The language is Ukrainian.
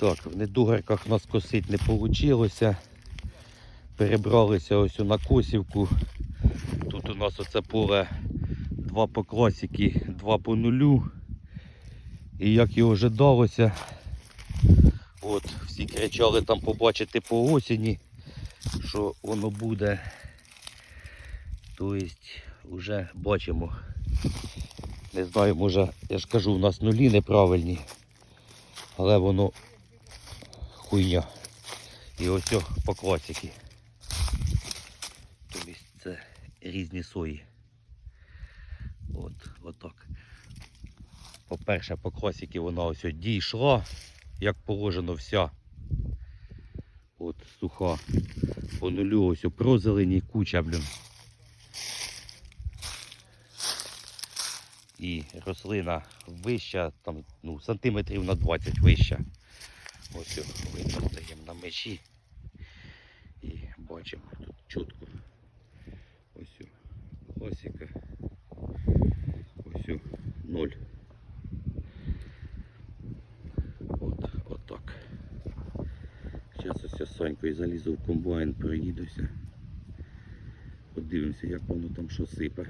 Так, в недугарках нас косить не вийшло. Перебралися ось на косівку. Тут у нас оце поле 2 по класіки, 2 по нулю. І як і ожидалося, от, всі кричали там побачити по осені, що воно буде. Тобто вже бачимо. Не знаю, може, я ж кажу, у нас нулі неправильні, але воно хуйня. І ось по класіки. Тобто це різні сої. От, отак. По-перше, по класіки вона ось дійшла, як положено вся. От суха. По нулю ось прозелені куча, блін. І рослина вища, там, ну, сантиметрів на 20 вища. Ось о, видно, на мечі. І бачимо тут чітко. Ось о, класика. Ось ноль. От, отак. Зараз ось я з Санькою залізу в комбайн, проїдуся. Подивимося, як воно там що сипе.